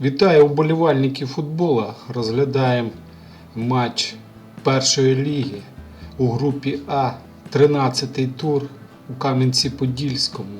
Вітаю вболівальників футбола. Розглядаємо матч першої ліги у групі А, 13-й тур у Кам'янці-Подільському.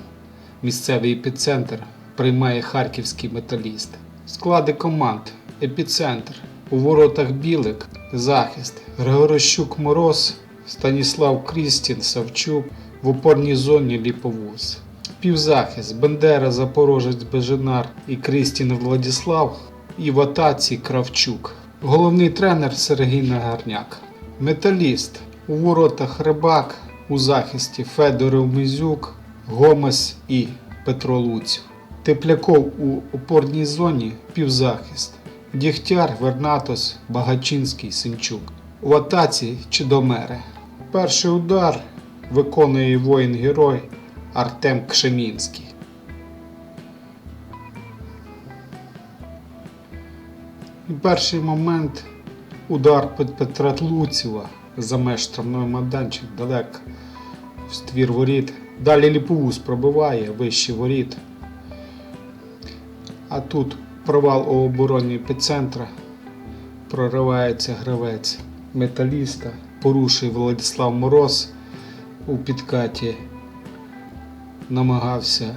Місцевий епіцентр приймає харківський металіст. Склади команд: епіцентр. У воротах Білик, захист, Григорощук Мороз, Станіслав Крістін, Савчук, в опорній зоні Ліповоз. Півзахист Бендера, Запорожець, Бежинар і Крістін Владіслав і в атаці Кравчук. Головний тренер Сергій Нагарняк. Металіст у воротах Рибак, у захисті Федоров Мизюк, Гомес і Петро Луців. Тепляков у опорній зоні півзахист. Дігтяр, Вернатос, Багачинський, Синчук. В атаці Чидомери. Перший удар виконує воїн-герой Артем Кшемінський. І перший момент удар під Петра Луціва за меж штрафної майданчик далеко в ствір воріт. Далі Ліповуз пробиває вище воріт. А тут провал у обороні епіцентра. Проривається гравець металіста. Порушує Владислав Мороз у підкаті. Намагався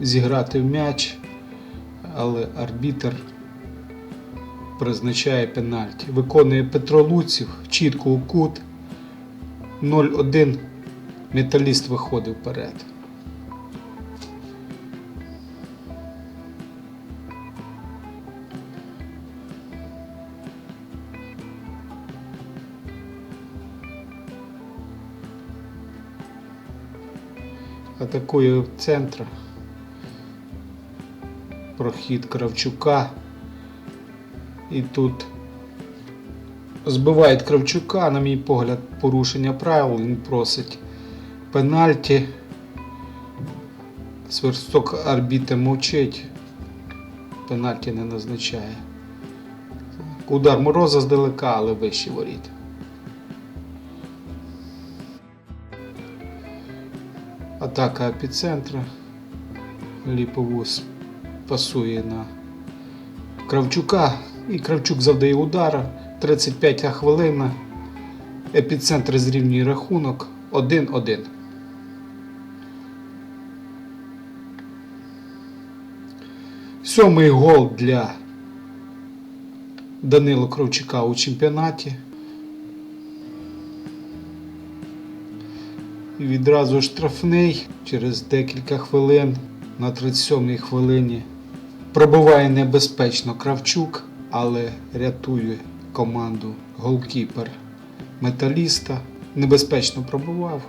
зіграти в м'яч, але арбітер призначає пенальті. Виконує Петро Луців чітко у кут. 0-1. Металіст виходив вперед. Атакує центр. Прохід Кравчука. І тут збивають Кравчука, на мій погляд, порушення правил. Він просить пенальті. Сверсток арбітер мовчить. Пенальті не назначає. Удар мороза здалека, але вище воріт. Атака епіцентра. Ліповоз пасує на Кравчука. І Кравчук завдає удара. 35 хвилина. Епіцентр зрівнює рахунок 1-1. Сьомий гол для Данила Кравчука у чемпіонаті. І відразу штрафний через декілька хвилин на 37-й хвилині пробиває небезпечно Кравчук, але рятує команду голкіпер металіста. Небезпечно пробував.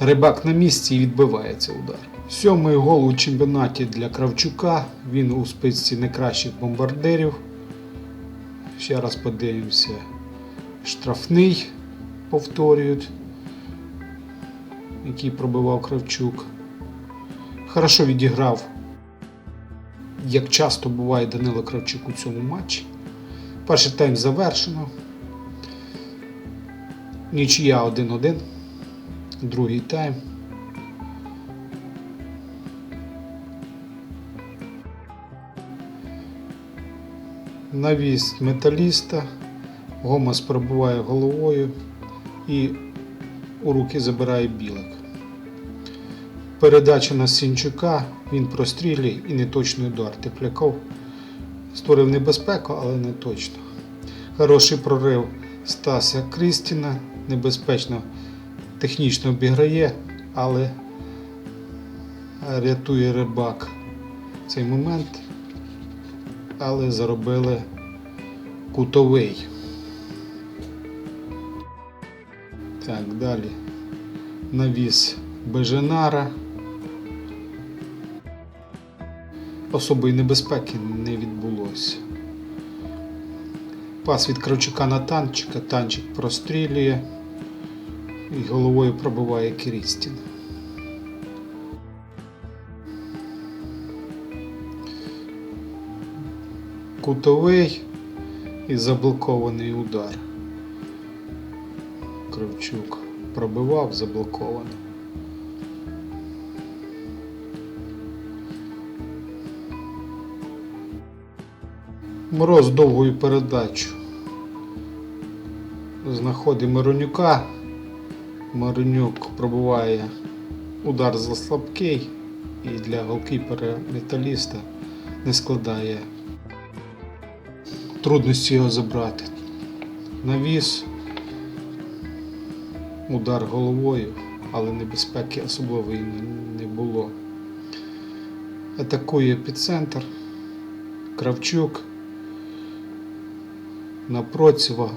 Рибак на місці і відбивається удар. Сьомий гол у чемпіонаті для Кравчука. Він у списці найкращих бомбардирів. Ще раз подивимося. Штрафний повторюють який пробивав Кравчук. Хорошо відіграв, як часто буває Данило Кравчук у цьому матчі. Перший тайм завершено. Нічия 1-1. Другий тайм. Навіс металіста. Гомес пробиває головою і у руки забирає білик. Передача на Сінчука, він прострілює і неточний удар. Тепляков створив небезпеку, але не точно. Хороший прорив Стаса Крістіна, небезпечно технічно обіграє, але рятує рибак цей момент, але заробили кутовий. Так, далі. Навіс Беженара. Особої небезпеки не відбулося. Пас від Кравчука на танчика, танчик прострілює і головою пробиває Крістін. Кутовий і заблокований удар. Кравчук пробивав заблоковано. Мороз довгою передачу. Знаходить Миронюка. Миронюк пробуває удар за слабкий і для голкіпера металіста не складає трудності його забрати. Навіс, удар головою, але небезпеки особливої не- було. Атакує епіцентр, Кравчук на Процєва,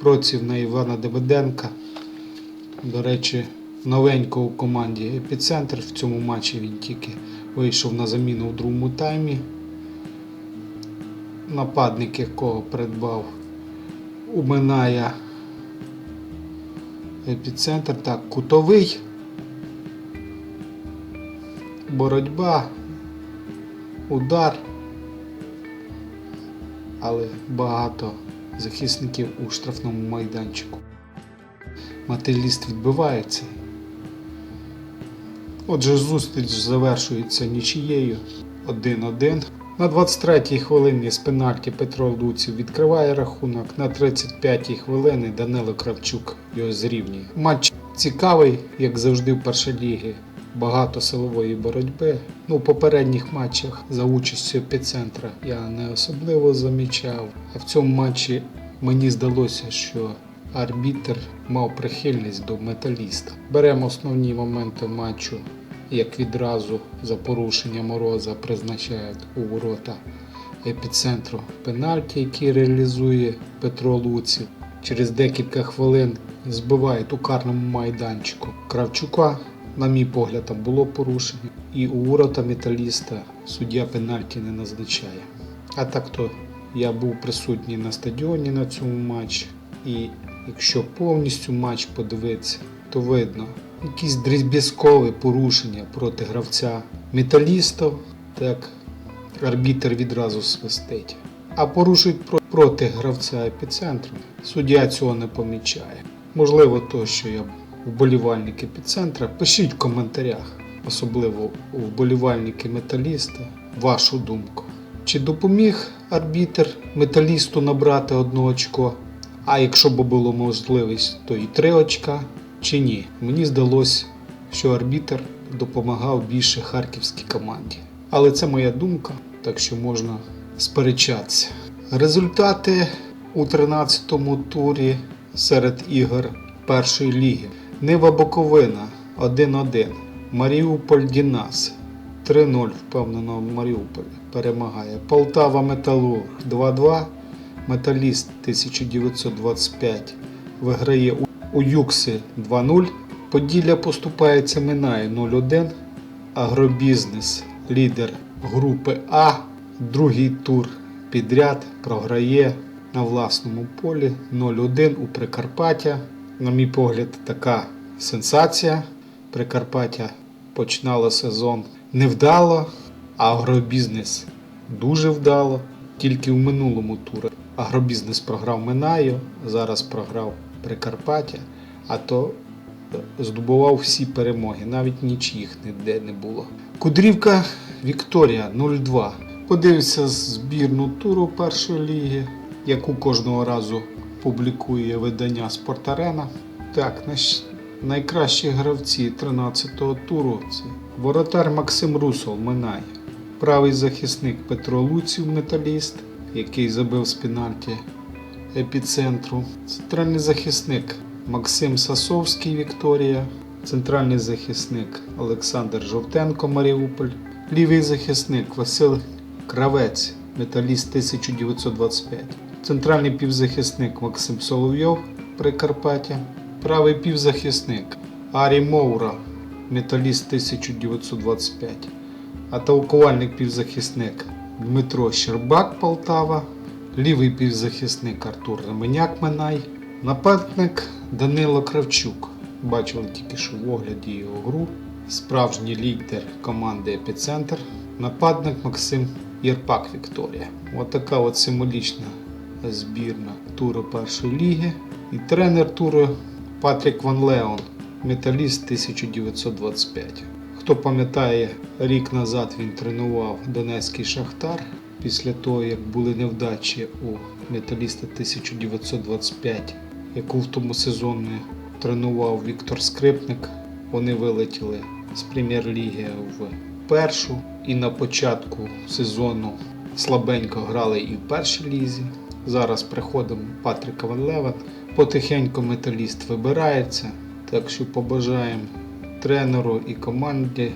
Проців на Івана Давиденка. До речі, новенько у команді епіцентр. В цьому матчі він тільки вийшов на заміну у другому таймі. Нападник, якого придбав у Миная епіцентр. Так, кутовий. Боротьба, удар. Але багато захисників у штрафному майданчику. Металіст відбивається. Отже, зустріч завершується нічією 1-1. На 23-й хвилині з пенальті Петро Луців відкриває рахунок. На 35-й хвилині Данило Кравчук його зрівнює. Матч цікавий, як завжди в першій лігі. Багато силової боротьби. Ну, у попередніх матчах за участю епіцентра я не особливо замічав. А в цьому матчі мені здалося, що арбітр мав прихильність до металіста. Беремо основні моменти матчу, як відразу за порушення мороза призначають у ворота епіцентру пенальті, який реалізує Петро Луців. Через декілька хвилин збивають у карному майданчику Кравчука. На мій погляд, там було порушення. І у ворота металіста суддя пенальті не назначає. А так то я був присутній на стадіоні на цьому матчі. І якщо повністю матч подивитися, то видно якісь дріб'язкові порушення проти гравця металістів, так арбітер відразу свистить. А порушують проти гравця епіцентру. Суддя цього не помічає. Можливо, то, що я вболівальник епіцентра. Пишіть в коментарях, особливо вболівальники металіста, вашу думку. Чи допоміг арбітр металісту набрати одне очко? А якщо б було можливість, то і три очка, чи ні? Мені здалося, що арбітр допомагав більше харківській команді. Але це моя думка, так що можна сперечатися. Результати у 13-му турі серед ігор першої ліги. Нива Буковина 1-1. Маріуполь Дінас 3-0 впевнено Маріуполь перемагає. Полтава Металург 2-2. Металіст 1925 виграє у- Юкси 2-0. Поділля поступається Минає 0-1. Агробізнес лідер групи А. Другий тур підряд програє на власному полі 0-1 у Прикарпаття. На мій погляд, така сенсація. Прикарпаття починало сезон невдало, а агробізнес дуже вдало. Тільки в минулому турі агробізнес програв Минаю, зараз програв Прикарпаття, а то здобував всі перемоги, навіть нічиїх ніде не було. Кудрівка Вікторія 0-2. Подивився збірну туру першої ліги, яку кожного разу публікує видання Спортарена. Так, найкращі гравці 13-го туру це воротар Максим Русол Минає, правий захисник Петро Луців Металіст, який забив з пенальті епіцентру, центральний захисник Максим Сасовський Вікторія, центральний захисник Олександр Жовтенко Маріуполь, лівий захисник Василь Кравець Металіст 1925, центральний півзахисник Максим Соловйов Прикарпаття, правий півзахисник Арі Моура Металіст 1925, атакувальник півзахисник Дмитро Щербак Полтава, лівий півзахисник Артур Ременяк Минай, нападник Данило Кравчук. Бачили тільки що в огляді його гру. Справжній лідер команди Епіцентр. Нападник Максим Єрпак Вікторія. Отака от символічна збірна туру першої ліги. І тренер туру Патрік Ван Леон, металіст 1925. Хто пам'ятає, рік назад він тренував Донецький Шахтар. після того, як були невдачі у металіста 1925, яку в тому сезоні тренував Віктор Скрипник, вони вилетіли з прем'єр-ліги в першу і на початку сезону слабенько грали і в першій лізі. Зараз приходимо Патріка Ван Левен. Потихеньку металіст вибирається, так що побажаємо тренеру і команді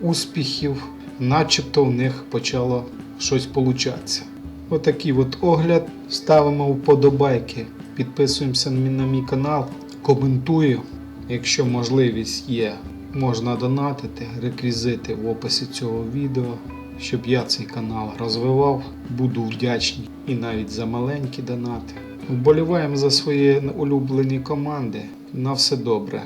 успіхів, начебто в них почало щось получатися. Отакий от огляд. Ставимо вподобайки, підписуємося на мій канал, коментую. Якщо можливість є, можна донатити. Реквізити в описі цього відео, щоб я цей канал розвивав. Буду вдячний і навіть за маленькі донати. Вболіваємо за свої улюблені команди. На все добре.